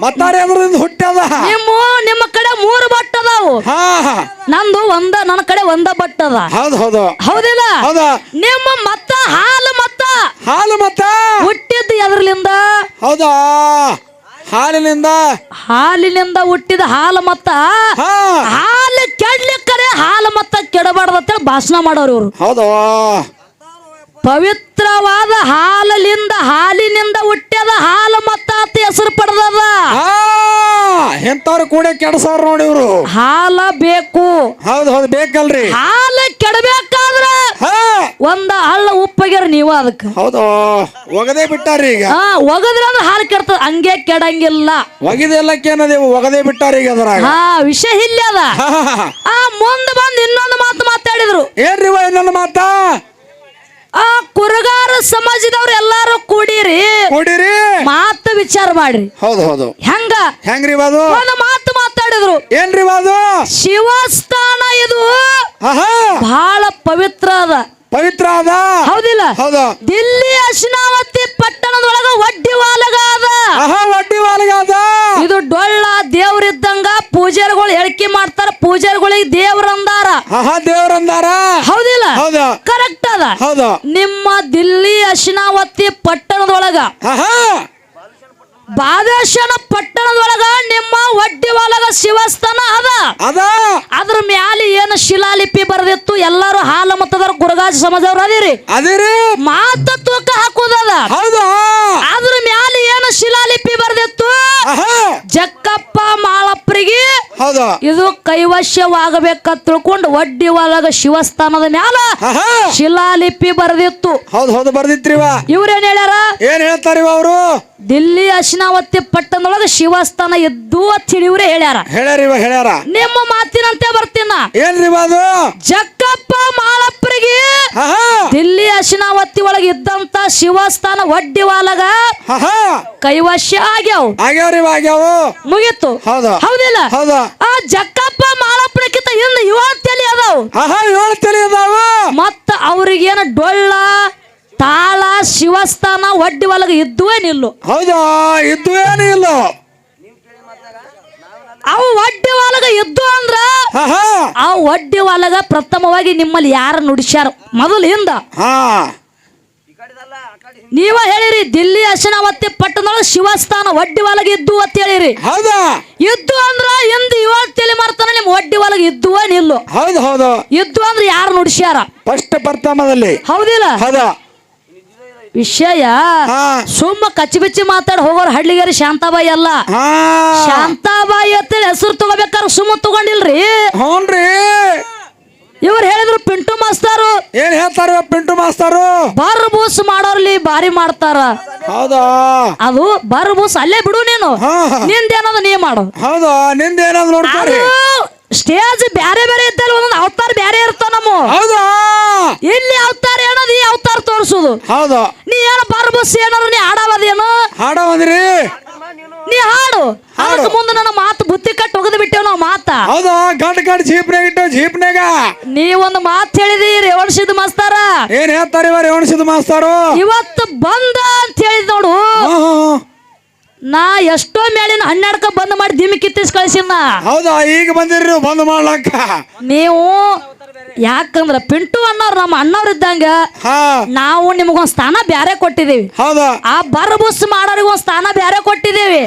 ಮತ್ತಾರೆ ಹುಟ್ಟದ ನಿಮ್ಮ ನಿಮ್ಮ ಕಡೆ ಮೂರು ಬಟ್ ಅದಾವು. ಹಾ. ನಂದು ಒಂದ ನನ್ನ ಕಡೆ ಒಂದ ಬಟ್ ಅದ. ಹೌದು ಹೌದು. ಹೌದಿಲ್ಲ? ಹೌದಾ. ನಿಮ್ಮ ಮತ್ತ ಹಾಲು ಮತ್ತ. ಹಾಲು ಮತ್ತ? ಹುಟ್ಟಿದ್ದು ಎದ್ರಲಿಂದ. ಹೌದಾ? ಹಾಲಿನಿಂದ ಹಾಲಿನಿಂದ ಹುಟ್ಟಿದ ಹಾಲು ಮತ್ತ ಹಾ. ಹಾಲು ಕೆಡ್ಲಿಕ್ಕರೆ ಹಾಲು ಮತ್ತ ಕೆಡಬಾರ್ದ ಅಂತೇಳಿ ಭಾಷಣ ಮಾಡೋರು ಇವರು. ಹೌದು? ಪವಿತ್ರವಾದ ಹಾಲಲಿಂದ ಹಾಲಿನಿಂದ ಹುಟ್ಟಿದ ಹಾಲು ಮತ್ತ ಅಂತ ಹೆಸರು ಪಡೆದದ. ಎಂತವ್ರು ಕೂಡ ಕೆಡಸಾರ ನೋಡಿ ಇವರು. ಹಾಲ ಬೇಕು. ಹೌದು ಹೌದು ಬೇಕಲ್ರಿ. ಹಾಲು ಕೆಡಬೇಕಾದ್ರ ಒಂದ ಹಳ್ಳ ಉಪ್ಪಗ್ಯಾರ ನೀವು ಅದಕ್ಕೆ. ಹೌದು? ಒಗದೇ ಬಿಟ್ಟಾರಿ ಈಗ. ಹಾ ಒಗದ್ರ ಅಂದ್ರೆ ಹಾಲು ಕೆಡ್ತದ. ಹಂಗೆ ಕೆಡಂಗಿಲ್ಲ. ಒಗಿದೆಲ್ಲಕ್ಕೇನದೇವು ಒಗದೇ ಬಿಟ್ಟಾರಿ ಈಗ ಅದ್ರಾಗ. ಹಾ ವಿಷಯ ಇಲ್ಲ ಅದ. ಆ ಮುಂದೆ ಬಂದು ಇನ್ನೊಂದು ಮಾತು ಮಾತಾಡಿದ್ರು. ಏನ್ರಿ ಇವ ಇನ್ನೊಂದು ಮಾತ? ಆ ಕುರುಗಾರ ಸಮಾಜದವ್ರು ಎಲ್ಲಾರು ಕೂಡಿರಿ. ಕೊಡಿರಿ. ಮಾತು ವಿಚಾರ ಮಾಡ್ರಿ. ಹೌದು ಹೌದು. ಹೆಂಗ? ಹೆಂಗ್ರಿ ಬಾದು ಒಂದು ಮಾತು ಮಾತಾಡಿದ್ರು. ಏನ್ರಿ ಬಾದು ಶಿವಸ್ಥಾನ ಇದು ಆಹಾ. ಬಹಳ ಪವಿತ್ರ ಅದ. ಪವಿತ್ರ ಅದ? ಹೌದಿಲ್ಲ. ಹೌದ. ದಿಲ್ಲಿ ಅಶ್ನಾವತಿ ಪಟ್ಟಣದೊಳಗ ವಡ್ಡಿ ವಾಲಗ ಅದ ಆಹಾ ವಡ್ಡಿ ಇದು ಡೊಳ್ಳ ದೇವ್ರಿದ್ದಂಗ ಪೂಜಾರಿಗಳು ಹೇಳಿಕೆ ಮಾಡ್ತಾರ ಪೂಜಾರಿಗಳಿಗೆ ದೇವ್ರಂದಾರ. ಆಹಾ ದೇವ್ರಂದಾರ. ಹೌದಿಲ್ಲ. ಹೌದ. ಕರೆಕ್ಟ್ ಅದ. ಹೌದ. ನಿಮ್ಮ ದಿಲ್ಲಿ ಅಶ್ನಾವತಿ ಪಟ್ಟಣದೊಳಗ. ಆಹಾ. ಬಾದೇಶನ ಪಟ್ಟಣದೊಳಗ ನಿಮ್ಮ ವಡ್ಡಿ ಒಳಗ ಶಿವಸ್ಥಾನ ಅದ. ಅದ. ಅದ್ರ ಮ್ಯಾಲೆ ಏನು ಶಿಲಾಲಿಪಿ ಬರೆದಿತ್ತು ಎಲ್ಲರೂ ಹಾಲ ಮತದವ್ರ ಗುರುಗಾಜ ಸಮಾಜದವ್ರು ಅದಿರಿ. ಅದೇರಿ. ಮಾತ ತೂಕ ಹಾಕುದದ. ಹೌದು? ಅದ್ರ ಮ್ಯಾಲೆ ಹೌದು. ಇದು ಕೈವಶ್ಯವಾಗಬೇಕ ತಿಳ್ಕೊಂಡು ವಡ್ಡಿ ಒಳಗ ಶಿವಸ್ಥಾನದ ಮ್ಯಾಲ ಶಿಲಾಲಿಪಿ ಬರೆದಿತ್ತು. ಹೌದು ಹೌದು ಬರ್ದಿತ್ರಿವ ಇವ್ರೇನ್ ಹೇಳ್ಯಾರ? ಏನ್ ಹೇಳ್ತಾರಿವ ಅವರು? ದಿಲ್ಲಿ ಅಶ್ನಾವತಿ ಪಟ್ಟಣದೊಳಗ ಶಿವಸ್ಥಾನ ಇದ್ದು ಅಂತ ಇವ್ರೆ ಹೇಳ್ಯಾರ. ಹೇಳ್ಯಾರಿವ ಹೇಳ್ಯಾರ. ನಿಮ್ಮ ಮಾತಿನಂತೆ ಬರ್ತೀನ ಏನ್ರಿ ಅದು? ಜಕ್ಕಪ್ಪ ಮಾಳಪ್ಪರಿಗೆ ದಿಲ್ಲಿ ಅಶ್ನಾವತಿ ಒಳಗ ಇದ್ದಂತ ಶಿವಸ್ಥಾನ ಒಡ್ಡಿ ಒಳಗ ಕೈವಶ್ಯ ಆಗ್ಯಾವ. ಆಗ್ಯಾವ್ರಿ ರೀ ಮುಗಿತು ಮುಗೀತು. ಹೌದು. ಹೌದಿಲ್ಲ? ಹೌದು. ಆ ಜಕ್ಕಪ್ಪ ಮಾಲಪ್ಪನಕ್ಕಿಂತ ಹಿಂದೆ ಇವತ್ತು ತಲೆ ಅದಾವ. ಆಹಾ ಏಳು ತಲೆ ಅದಾವ? ಮತ್ತ ಅವ್ರಿಗೇನ ಡೊಳ್ಳ ತಾಳ ಶಿವಸ್ಥಾನ ಒಡ್ಡಿ ಒಳಗ ಇದ್ದುವೇ ನಿಲ್ಲು. ಹೌದಾ? ಇದ್ದು ಏನು ಇಲ್ಲ ಅವು ಒಡ್ಡಿ ಒಳಗ ಇದ್ದು ಅಂದ್ರ ಆ ಒಡ್ಡಿ ಒಳಗ ಪ್ರಥಮವಾಗಿ ನಿಮ್ಮಲ್ಲಿ ಯಾರು ನುಡಿಸ್ಯಾರ? ಮೊದಲಿಂದ. ನೀವ ಹೇಳಿರಿ ದಿಲ್ಲಿ ಅಶನಾವತಿ ಪಟ್ಟಣದ ಶಿವಸ್ಥಾನ ಒಡ್ಡಿ ಒಳಗೆ ಇದ್ದು ಅಂತ ಹೇಳಿರಿ. ಹೌದಾ? ಇದ್ದು ಅಂದ್ರ ಇಂದ ಇವತ್ತು ತಲೆ ಮಾಡ್ತಾನ ನಿಮ್ ಒಡ್ಡಿ ಒಳಗೆ ಇದ್ದು ನಿಲ್ಲು ಹೌದು ಹೌದು. ಇದ್ದು ಅಂದ್ರೆ ಯಾರು ನುಡಿಸ್ಯಾರ? ಫಸ್ಟ್ ಪ್ರಥಮದಲ್ಲಿ. ಹೌದಿಲ್ಲ? ಹೌದಾ. ವಿಷಯ ಸುಮ್ಮ ಕಚ್ಚಿ ಬಿಚ್ಚಿ ಮಾತಾಡಿ ಹೋಗೋರು ಹಳ್ಳಿಗೇರಿ ಶಾಂತಾಬಾಯಿ ಅಲ್ಲ. ಶಾಂತಾಬಾಯಿ ಅಂತೇಳಿ ಹೆಸರು ತಗೋಬೇಕಾದ್ರೆ ಸುಮ್ಮ ತಗೊಂಡಿಲ್ರಿ. ಹ್ಞೂನ್ರಿ ಇವ್ರು ಹೇಳಿದ್ರು ಪಿಂಟು ಮಾಸ್ತಾರು. ಏನ್ ಹೇಳ್ತಾರ ಪಿಂಟು ಮಾಸ್ತಾರು? ಬರ್ ಬೂಸ್ ಮಾಡೋರ್ಲಿ ಬಾರಿ ಮಾಡ್ತಾರ. ಹೌದಾ? ಅದು ಬರ್ ಬೂಸ್ ಅಲ್ಲೇ ಬಿಡು ನೀನು. ನಿಂದೇನದ ನಿಂದೇನದು ನೀ ಮಾಡು. ಹೌದಾ? ನಿಂದ ಏನಾದ್ರು ನೋಡ್ತಾರೆ ಸ್ಟೇಜ್ ಬ್ಯಾರೆ ಬೇರೆ ಇದ್ದಲ್ಲ ಒಂದೊಂದು ಅವತಾರ ಬ್ಯಾರೆ ಇರ್ತಾವ ನಮ್ಮ. ಹೌದಾ? ಇಲ್ಲಿ ಅವತಾರ ಏನದ ಈ ಅವತಾರ ತೋರ್ಸೋದು. ಹೌದಾ? ನೀ ಏನು ಬರ್ ಬೂಸ್ ಏನಾದ್ರು ನೀ ಆಡವದೇನು ಹಾಡ ಬಂದ್ರಿ ನೀ ಹಾಡು. ಅದಕ್ಕೆ ಮುಂದೆ ನನ್ನ ಮಾತು ಬುತ್ತಿ ಕಟ್ಟಿ ಒಗದು ಬಿಟ್ಟೇವ್ ನಾವು ಮಾತ. ಹೌದಾ ಗಂಟ್ ಗಂಟ್ ಜೀಪ್ನಾಗ ಇಟ್ಟು ಜೀಪ್ನಾಗ ನೀ ಒಂದು ಮಾತು ಹೇಳಿದಿ ರೇವಣಸಿದ ಮಾಸ್ತಾರ. ಏನ್ ಹೇಳ್ತಾರ ಇವ ರೇವಣಸಿದ ಮಾಸ್ತರು? ಇವತ್ತು ಬಂದ ಅಂತ ಹೇಳಿದ್ ನೋಡು. ನಾ ಎಷ್ಟೋ ಮೇಲಿನ ಹನ್ನೆರಡಕ್ಕ ಬಂದ್ ಮಾಡಿ ದಿಮ್ಮಿ ಕಿತ್ತಿಸ್ ಕಳಿಸಿನ ಹೌದಾ ಈಗ ಬಂದಿರಿ ನೀವು ಬಂದ್ ಮಾಡ್ಲಕ್ಕ. ನೀವು ಯಾಕಂದ್ರ ಪಿಂಟು ಅನ್ನೋರು ನಮ್ಮ ಅಣ್ಣವ್ರು ಇದ್ದಂಗ ನಾವು ನಿಮಗೊಂದ್ ಸ್ಥಾನ ಬ್ಯಾರೆ ಕೊಟ್ಟಿದೀವಿ. ಆ ಬರ್ಬುಸ್ ಮಾಡೋರಿಗೆ ಒಂದ್ ಸ್ಥಾನ ಬ್ಯಾರೆ ಕೊಟ್ಟಿದೀವಿ.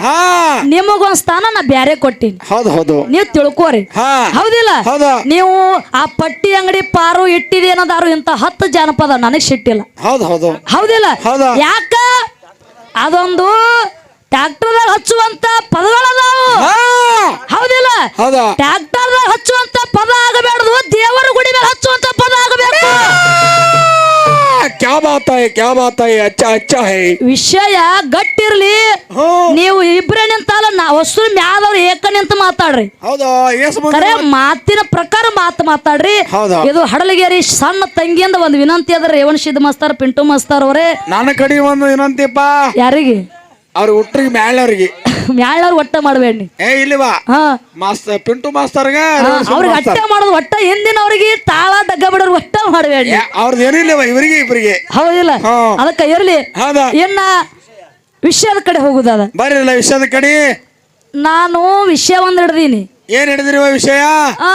ನಿಮಗೊಂದ್ ಸ್ಥಾನ ನಾ ಬ್ಯಾರೆ ಕೊಟ್ಟಿನಿ. ಹೌದು ಹೌದು. ನೀವು ತಿಳ್ಕೋರಿ. ಹೌದಿಲ್ಲ? ನೀವು ಆ ಪಟ್ಟಿ ಅಂಗಡಿ ಪಾರು ಇಟ್ಟಿದೇನದಾರು ಇಂತ ಹತ್ತು ಜಾನಪದ ನನಗ್ ಸಿಟ್ಟಿಲ್ಲ. ಹೌದು ಹೌದು. ಹೌದಿಲ್ಲ? ಹೌದಾ? ಯಾಕ? ಅದೊಂದು ಟ್ರಾಕ್ಟರ್ ಹಚ್ಚುವಂತ ಪದಗಳದಾವು ಹೌದಿಲ್ಲ? ಟ್ರಾಕ್ಟರ್ ಹಚ್ಚುವಂತ ಪದ ಆಗಬೇಡದು ದೇವರ ಗುಡಿ ಮೇಲೆ ಹಚ್ಚುವಂತ ಪದ ಆಗಬೇಕು. ಕ್ಯಾ ಕ್ಯಾ ವಿಷಯ ಗಟ್ಟಿರ್ಲಿ. ನೀವು ಇಬ್ರೇ ನಿಂತಲ್ಲ ನಾ ವಸ್ತು ಮ್ಯಾದವ್ರು ಏಕ ನಿಂತ ಮಾತಾಡ್ರಿ. ಮಾತಿನ ಪ್ರಕಾರ ಮಾತು ಮಾತಾಡ್ರಿ. ಇದು ಹಡಲಗೇರಿ ಸಣ್ಣ ತಂಗಿಯಿಂದ ಒಂದು ವಿನಂತಿ ಅದ ರೇವಣ್ ಸಿದ್ಧ ಮಸ್ತಾರ್ ಪಿಂಟು ಮಸ್ತಾರ್ ಅವರೇ. ನನ್ನ ಕಡೆ ಒಂದು ವಿನಂತಿಪ್ಪ. ಯಾರಿಗೆ? ಅವ್ರ ಹುಟ್ರಿಗೆ ಮ್ಯಾಳವ್ರಿಗೆ ಮ್ಯಾಳವ್ರು ಒಟ್ಟ ಮಾಡ್ಬೇಡಿ ಏ ಇಲ್ಲಿ ಬಾ ಹಾ ಮಾಸ್ತರ್ ಪಿಂಟು ಮಾಸ್ತರ್ಗ ಅವ್ರಿಗೆ ಅಟ್ಟ ಮಾಡೋದು ಒಟ್ಟ ಹಿಂದಿನ ಅವ್ರಿಗೆ ತಾಳ ಡಗ್ಗ ಬಿಡೋರು ಒಟ್ಟ ಮಾಡಬೇಡಿ ಅವ್ರದ್ದು ಏನಿಲ್ಲವ ಇವರಿಗೆ ಇಬ್ಬರಿಗೆ ಹೌದಿಲ್ಲ ಹಾ. ಅದಕ್ಕೆ ಇರ್ಲಿ ಹೌದಾ ಇನ್ನ ವಿಷಯದ ಕಡೆ ಹೋಗುದದ ಬರ್ರಿಲ್ಲ ವಿಷಯದ ಕಡೆ ನಾನು ವಿಷಯ ಒಂದ್ ಹಿಡ್ದೀನಿ ಏನ್ ಹಿಡಿದಿರುವ ವಿಷಯ ಆ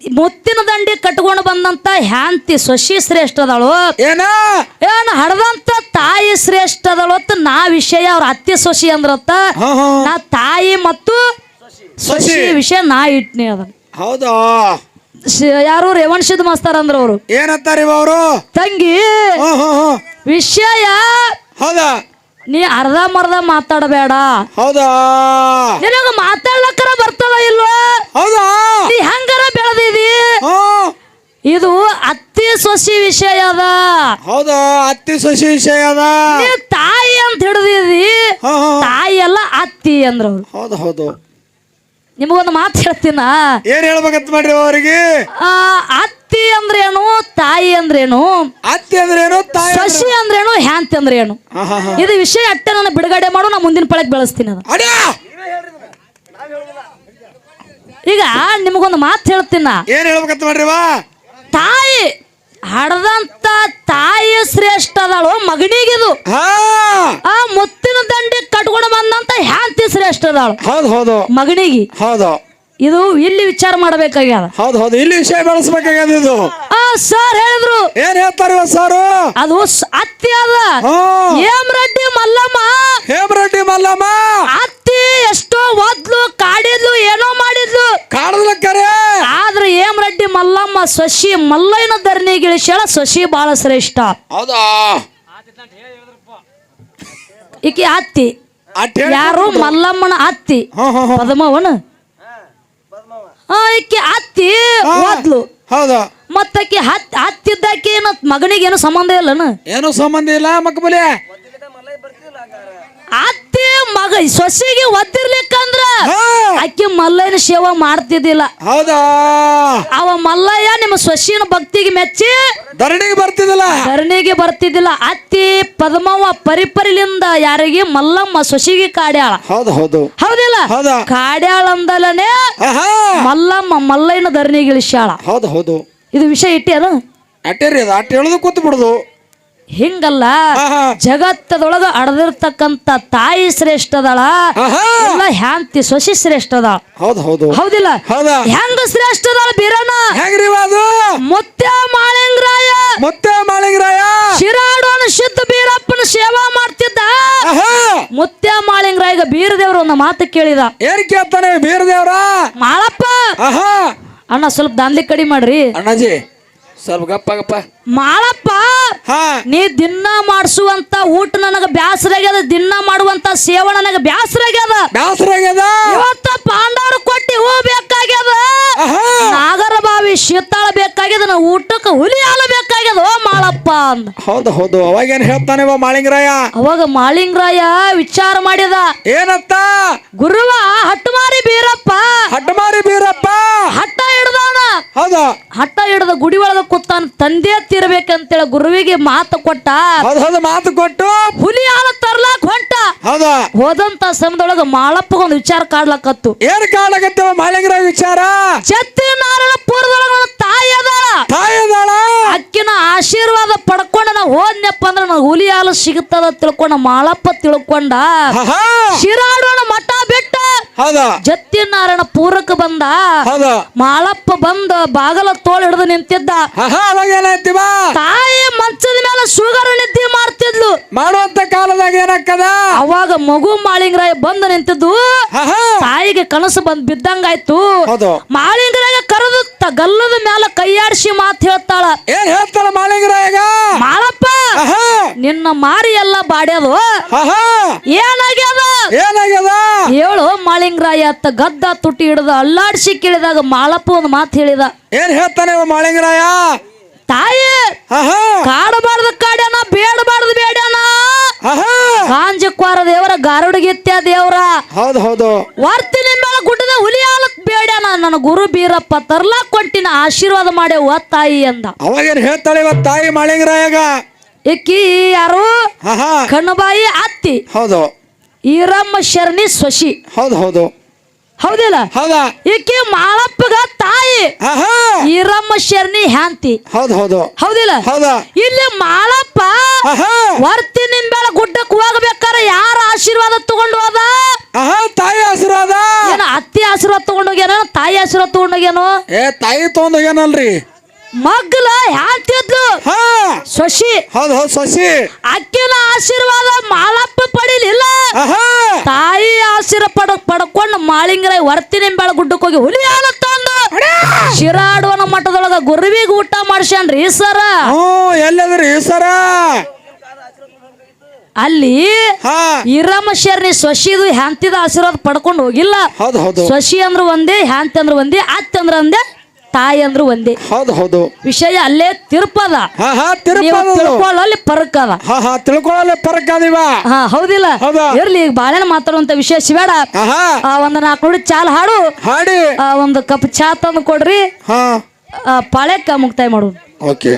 ಮುತ್ತಿನ ದಂಡಿ ಕಟ್ಕೊಂಡು ಬಂದಂತ ಹ್ಯಾಂತಿ ಸೊಸಿ ಶ್ರೇಷ್ಠ ಅದಾಳು ಏನ? ಏನ್ ಹಡದಂತ ತಾಯಿ ಶ್ರೇಷ್ಠ ಅದಳು ಅಂತ ನಾ ವಿಷಯ ಅವ್ರ ಅತ್ತೆ ಸೊಸಿ ಅಂದ್ರತ್ತ. ನಾ ತಾಯಿ ಮತ್ತು ಸೊಸಿ ವಿಷಯ ನಾ ಇಟ್ನಿ ಅದನ್ನ ಹೌದಾ? ಯಾರು ರೇವಣ್ ಮಾಸ್ತರ್ ಅಂದ್ರ ಅವರು. ಏನಂತಾರ ಇವ ಅವರು? ತಂಗಿ. ವಿಷಯ ಹೌದಾ? ನೀ ಅರ್ಧ ಮರ್ಧ ಮಾತಾಡಬೇಡ. ಹೌದಾ? ನಿನಗ ಮಾತಾಡ್ಲಕ್ಕರ ಬರ್ತದ ಇಲ್ವಾ? ಹೌದಾ? ನೀ ಹಂಗಾರ ಬೆಳೆದಿದಿ? ಇದು ಅತ್ತಿ ಸೊಸಿ ವಿಷಯ ಅದ. ಹೌದಾ? ಅತ್ತಿ ಸೊಸಿ ವಿಷಯ ಅದ. ನೀ ತಾಯಿ ಅಂತ ಹಿಡಿದಿದಿ. ತಾಯಿ ಅಲ್ಲ ಅತ್ತಿ ಅಂದ್ರ ಹೌದು ಹೌದು. ನಿಮಗೊಂದು ಮಾತು ಹೇಳ್ತೀನ? ಏನ್ ಹೇಳ್ಬೇಕಂತ ಮಾಡ್ರಿ ಅವರಿಗೆ? ಆ, ಅತ್ತಿ ಅಂದ್ರೇನು ತಾಯಿ ಅಂದ್ರೇನು ಅತ್ತಿ ಅಂದ್ರೆ ಏನು ತಾಯಿ ಸೊಸಿ ಅಂದ್ರೇನು ಹ್ಯಾಂತಿ ಅಂದ್ರೇನು? ಇದು ವಿಷಯ ಅಟ್ಟೆ ನಾನು ಬಿಡುಗಡೆ ಮಾಡು ನಾ ಮುಂದಿನ ಪಳಕ್ ಬೆಳೆಸ್ತೀನಿ ಅದು. ಅಡ್ಯಾ! ಈಗ ನಿಮಗೊಂದು ಮಾತು ಹೇಳ್ತೀನ? ಏನ್ ಹೇಳ್ಬೇಕಂತ ಮಾಡ್ರಿ ವಾ ತಾಯಿ ಹಡದಂತ ತಾಯಿ ಶ್ರೇಷ್ಠ ಅದಾಳು ಮಗನಿಗಿದು ಆ ಮುತ್ತಿನ ದಂಡಿ ಕಟ್ಕೊಂಡು ಬಂದಂತ ಹ್ಯಾಂತಿ ಶ್ರೇಷ್ಠ ಅದಾಳು ಹೌದು ಹೌದು. ಮಗನಿಗೆ. ಹೌದು. ಇದು ಇಲ್ಲಿ ವಿಚಾರ ಮಾಡಬೇಕಾಗ್ಯದ. ಹೌದು ಹೌದು. ಇಲ್ಲಿ ವಿಷಯ ಬೆಳೆಸ್ಬೇಕಾಗ್ಯದ ಇದು. ಆ ಸರ್ ಹೇಳಿದ್ರು. ಏನ್ ಹೇಳ್ತಾರೆ ಸಾರು? ಅದು ಅತ್ತಿ ಅದ. ಹೇಮರೆಡ್ಡಿ ಮಲ್ಲಮ್ಮ. ಹೇಮರೆಡ್ಡಿ ಮಲ್ಲಮ್ಮ. ಅತ್ತಿ ಎಷ್ಟೋ ಒದ್ಲು ಕಾಡಿದ್ಲು ಏನೋ ಮಾಡಿದ್ಲು. ಕಾಡದ ಕರೆ ರೆಡ್ಡಿ ಮಲ್ಲಮ್ಮ ಸೊಸಿ ಮಲ್ಲಯ್ಯನ ಧರಣಿಗಿಳಿಸ್ಯಾಳ ಸಸಿ ಬಹಳ ಶ್ರೇಷ್ಠ. ಹೌದಾ? ಈಕಿ ಅತ್ತಿ. ಅಟ್ ಹೇಳಿ ಯಾರು? ಮಲ್ಲಮ್ಮನ ಅತ್ತಿ. ಹಾ ಹಾ ಹಾ. ಪದ್ಮವನ ಆ, ಈಕಿ ಅತ್ತಿ ಮೊದ್ಲು ಓದ್ಲು. ಹೌದಾ? ಮತ್ತಕಿ ಹತ್ ಹತ್ತಿದ್ದಕ್ಕೆ ಏನು ಮಗನಿಗೆ ಏನು ಸಂಬಂಧ ಇಲ್ಲನ? ಏನು ಸಂಬಂಧ ಇಲ್ಲ ಮಕ್ಕಬಲೆ? ಅತ್ತಿ ಮಗ ಸೊಸೆಗೆ ಒದ್ದಿರ್ಲಿಕ್ಕಂದ್ರ ಹಾ. ಅಕ್ಕಿ ಮಲ್ಲಯ್ಯನ ಸೇವಾ ಮಾಡ್ತಿದ್ದಿಲ್ಲ. ಹೌದಾ? ಅವ ಮಲ್ಲಯ್ಯ ನಿಮ್ಮ ಸೊಸಿನ ಭಕ್ತಿಗೆ ಮೆಚ್ಚಿ ಧರಣಿಗೆ ಬರ್ತಿದಿಲ್ಲ ಧರಣಿಗೆ ಬರ್ತಿದ್ದಿಲ್ಲ. ಅತ್ತಿ ಪದ್ಮವ್ವ ಪರಿಪರಿಲಿಂದ ಯಾರಿಗೆ ಮಲ್ಲಮ್ಮ ಸೊಸಿಗೆ ಕಾಡ್ಯಾಳ. ಹೌದು ಹೌದು. ಹೌದಿಲ್ಲ? ಹೌದಾ? ಕಾಡ್ಯಾಳ ಅಂದಲನೆ ಮಲ್ಲಮ್ಮ ಮಲ್ಲಯ್ಯನ ಧರಣಿಗೆ ಇಳಿಸ್ಯಾಳ. ಹೌದು ಹೌದು. ಇದು ವಿಷಯ ಇಟ್ಟಿಯನು? ಅಟ್ಟೇರಿ ಅದು ಅಟ್ ಹೇಳುದು ಕೂತ್ ಬಿಡುದು ಹಿಂಗಲ್ಲ? ಜಗತ್ತದೊಳಗ ಅಡದಿರ್ತಕ್ಕಂತ ತಾಯಿ ಶ್ರೇಷ್ಠ ಅದಾಳ ಇಲ್ಲ ಹ್ಯಾಂತಿ ಸೊಸಿ ಶ್ರೇಷ್ಠ ಅದಾಳ ಹೌದು ಹೌದು. ಹೌದಿಲ್ಲ? ಹೌದಾ? ಹೆಂಗ ಶ್ರೇಷ್ಠ ಅದಾಳ ಬೀರಣ್ಣ? ಹೆಂಗ್ರಿ ಅದು? ಮುತ್ಯ ಮಾಳಿಂಗರಾಯ. ಮತ್ತೆ ಮಾಳಿಂಗರಾಯ. ಶಿರಾಡೋನ ಸಿದ್ಧ ಬೀರಪ್ಪನ ಸೇವಾ ಮಾಡ್ತಿದ್ದ. ಮುತ್ತೆ ಮಾಳಿಂಗರಾಯಗ ಬೀರದೇವ್ರ ಒಂದು ಮಾತು ಕೇಳಿದ. ಏನ್ ಕೇಳ್ತಾನೆ ಬೀರದೇವ್ರ? ಮಾಳಪ್ಪ. ಅಣ್ಣ ಸ್ವಲ್ಪ ದಾನ್ಲಿ ಕಡಿ ಮಾಡ್ರಿ. ಅಣ್ಣಾಜಿ ಸ್ವಲ್ಪ ಗಪ್ಪ ಗಪ್ಪ. ಮಾಳಪ್ಪ ಹಾ. ನೀ ದಿನ ಮಾಡಿಸುವಂತ ಊಟ ನನಗ ಬ್ಯಾಸರಾಗ್ಯದ ದಿನ ಮಾಡುವಂತ ಸೇವ ನನಗ ಬ್ಯಾಸರಾಗ್ಯದ. ಬ್ಯಾಸರ ಆಗ್ಯದ ಇವತ್ತ ಪಾಂಡವರು ಕೊಟ್ಟಿ ಹೂ ಬೇಕಾಗ್ಯದ. ನಾಗರಬಾವಿ ಶೀತಾಳ ಬೇಕಾಗ್ಯದ ಊಟಕ್ಕೆ ಹುಲಿ ಹಾಲು ಬೇಕಾಗ್ಯದ ಓ ಮಾಳಪ್ಪ ಅಂದ. ಹೌದು ಹೌದು. ಅವಾಗ ಏನ್ ಹೇಳ್ತಾನೆ ಇವ ಮಾಳಿಂಗರಾಯ? ಅವಾಗ ಮಾಳಿಂಗರಾಯ ವಿಚಾರ ಮಾಡಿದ. ಏನತ್ತ ಗುರುವ ಹಟ್ಟಮಾರಿ ಬೀರಪ್ಪ. ಹಟ್ಟಮಾರಿ ಬೀರಪ್ಪ. ಹಟ್ಟ ಹಿಡ್ದವನ ಹೌದು? ಹಟ್ಟ ಹಿಡಿದ ಗುಡಿ ಒಳಗ ಕೂತಾನ ತಂದೆ ತೀರ್ಬೇಕಂತೇಳಿ ಗುರುವಿಗೆ ಮಾತು ಕೊಟ್ಟ. ಹೌದು ಹೌದು ಮಾತು ಕೊಟ್ಟು. ಹುಲಿ ಹಾಲ ತರ್ಲಾಕ್ ಹೊಂಟ. ಹೌದಾ? ಹೋದಂತ ಸಮಯದೊಳಗ ಮಾಳಪ್ಪಗ ಒಂದು ವಿಚಾರ ಕಾಡ್ಲಕತ್ತು. ಏನ್ ಕಾಣಕತ್ತೇವ ಮಾಲಿಂಗರ ವಿಚಾರ? ಛತ್ರಿ ನಾರಾಯಣ ಪೂರ್ವದೊಳಗ ನನ್ನ ತಾಯಿ ಅದಾಳ. ತಾಯಿ ಅದಾಳ? ಅಕ್ಕಿನ ಆಶೀರ್ವಾದ ಪಡ್ಕೊಂಡ ನಾ ಹೋದ್ನಪ್ಪ ಅಂದ್ರ ನಾ ಹುಲಿ ಹಾಲು ಸಿಗುತ್ತದ ತಿಳ್ಕೊಂಡ ಮಾಳಪ್ಪ ತಿಳ್ಕೊಂಡ. ಆಹಾ. ಶಿರಾಡೋಣ ಮಠ ಬಿಟ್ಟ. ಹೌದಾ? ಜತ್ತಿ ನಾರಾಯಣ ಪೂರಕ ಬಂದ. ಹೌದು? ಮಾಳಪ್ಪ ಬಂದ. ಬಾಗಲ ತೋಳ ಹಿಡಿದು ನಿಂತಿದ್ದ. ಏನಾಯ್ತಿವ ತಾಯಿ ಮಂಚದ ಮೇಲೆ ಶುಗರ್ ನಿದ್ದೆ ಮಾಡ್ತಿದ್ಲು. ಮಾಡುವಂತ ಕಾಲದಾಗ ಏನಕ್ಕದ ಅವಾಗ ಮಗು ಮಾಳಿಂಗರಾಯ ಬಂದು ನಿಂತಿದ್ದು. ತಾಯಿಗೆ ಕನಸು ಬಂದ್ ಬಿದ್ದಂಗಾಯ್ತು. ಮಾಳಿಂಗರಾಯ ಕರೆದು ಗಲ್ಲದ ಮೇಲೆ ಕೈಯಾಡಿಸಿ ಮಾತು ಹೇಳ್ತಾಳ. ಏನ್ ಹೇಳ್ತಾಳ ಮಾಳಿಂಗರಾಯ ಮಾಳಪ್ಪ ನಿನ್ನ ಮಾರಿ ಎಲ್ಲ ಬಾಡ್ಯದು. ಏನಾಗ್ಯದ? ಏನಾಗ್ಯದ? ಹೇಳು ಮಾಳಿಂಗರಾಯ ಅತ್ತ ಗದ್ದ ತುಟಿ ಹಿಡಿದ ಅಲ್ಲಾಡಿಸಿ ಕೇಳಿದಾಗ ಮಾಳಪ್ಪ ಒಂದು ಮಾತು ಹೇಳಿದ. ಏನ್ ಹೇಳ್ತಾನೆ ಇವ ಮಾಳಿಂಗರಾಯ? ತಾಯಿ ಕಾಡಬಾರದು ಕಾಡಬಾರ್ದು ಕಾಡ್ಯಾನ ಬೇಡಬಾರ್ದು ಬೇಡ್ಯಾನ? ಆಹಾ. ಕಾಂಜಕ್ವಾರ ದೇವರ ಗಾರುಡಿಗಿತ್ಯ ದೇವರ? ಹೌದು ಹೌದು. ವರ್ತಿ ಮೇಲೆ ಗುಡ್ಡದ ಹುಲಿ ಹಾಲತ್ ಬೇಡ್ಯಾನ? ನನ್ನ ಗುರು ಬೀರಪ್ಪ ತರ್ಲಾ ಕೊಟ್ಟಿನ ಆಶೀರ್ವಾದ ಮಾಡಿ ಓ ತಾಯಿ ಅಂದ. ಅವಾಗೇನ್ ಹೇಳ್ತಾಳೆ ಇವತ್ ತಾಯಿ ಮಾಳಿಂಗರಾಯಗ? ಇಕ್ಕಿ ಯಾರು? ಆಹಾ. ಕಣ್ಣಬಾಯಿ ಅತ್ತಿ. ಹೌದು. ಈರಮ್ಮ ಶರಣಿ ಸ್ವಶಿ ಹೌದು ಹೌದು. ಹೌದಿಲ್ಲ? ಹೌದಾ. ಈಕಿ ಮಾಳಪ್ಪಗ ತಾಯಿ. ಆಹಾ. ಈರಮ್ಮ ಶರಣಿ ಹ್ಯಾಂತಿ. ಹೌದು ಹೌದು. ಹೌದಿಲ್ಲ? ಹೌದಾ. ಇಲ್ಲಿ ಮಾಳಪ್ಪ ಆಹಾ. ವರ್ತಿ ನಿಂಬೆಳ ಗುಡ್ಡಕ್ಕೆ ಹೋಗ್ಬೇಕಾರ ಯಾರ ಆಶೀರ್ವಾದ ತಗೊಂಡು ಹೋದ ಆಹಾ ತಾಯಿ ಆಶೀರ್ವಾದ. ಏನ ಅತ್ತಿ ಆಶೀರ್ವಾದ ತಗೊಂಡು ಹೋಗ್ಯಾನ ತಾಯಿ ಆಶೀರ್ವಾದ ತಗೊಂಡು ಹೋಗ್ಯಾನೋ ಏ ತಾಯಿ ತಗೊಂಡ್ ಹೋಗ್ಯಾನಲ್ರಿ ಮಗ್ಲ ಹ್ಯಾಂತಿದ್ಲು. ಹಾ. ಶಶಿ ಹೌದು ಹೌದು ಸಸಿ. ಅಕ್ಕಿನ ಆಶೀರ್ವಾದ ಮಾಳಪ್ಪ ಪಡಿಲಿಲ್ಲ. ಆಹಾ. ತಾಯಿ ಆಶೀರ್ವಾದ ಪಡ್ಕೊಂಡು ಬೆಳ ಗುಡ್ಡಕ್ಕೆ ಹೋಗಿ ಹುಲಿ ಹಾಲು ತಂದು ಶಿರಾಡುವನ ಮಠದೊಳಗ ಗುರುವಿಗೆ ಊಟ ಮಾಡ್ಸ್ಯಾನ್ರಿ ಸರ ಹ್ಞೂ ಎಲ್ಲದ್ರಿ ಸರ ಅಲ್ಲಿ ಹಾ. ಈರಮ್ಮ ಶರಣಿ ಸ್ವಶಿದು ಹ್ಯಾಂತಿದ ಆಶೀರ್ವಾದ ಪಡ್ಕೊಂಡು ಹೋಗಿಲ್ಲ. ಹೌದು ಹೌದು. ಸ್ವಶಿ ಅಂದ್ರ ಒಂದೇ ಹ್ಯಾಂತಿ ಅಂದ್ರೆ ಒಂದೇ ಅತ್ತ ಅಂದ್ರೆ ಒಂದೇ. ತಾಯಿ ಅಂದ್ರೆ ಒಂದೇ. ಹೌದು ಹೌದು. ವಿಷಯ ಅಲ್ಲೇ ತಿರುಪದ. ಹಾ ತಿಳ್ಕೊಳ್ಳಲ್ಲಿ ಪರಕದ. ಅದ ಹಾ ಹಾ ತಿಳ್ಕೊಳ್ಳಲ್ಲ ಪರಕ್ ಹಾ ಹೌದಿಲ್ಲ. ಹೌದಾ? ಇರ್ಲಿ ಈಗ ಬಾಳೆನ ಮಾತಾಡುವಂತ ವಿಷಯ ಶಿವೇಡ ಆ, ಒಂದ್ ನಾಲ್ಕು ನೋಡಿ ಚಾಲ್ ಹಾಡು. ಹಾಡಿ. ಆ, ಒಂದು ಕಪ್ ಚಾ ತಂದು ಕೊಡ್ರಿ. ಹಾ. ಪಾಳ್ಯಕ್ಕ ಮುಕ್ತಾಯ ಮಾಡು ಓಕೆ.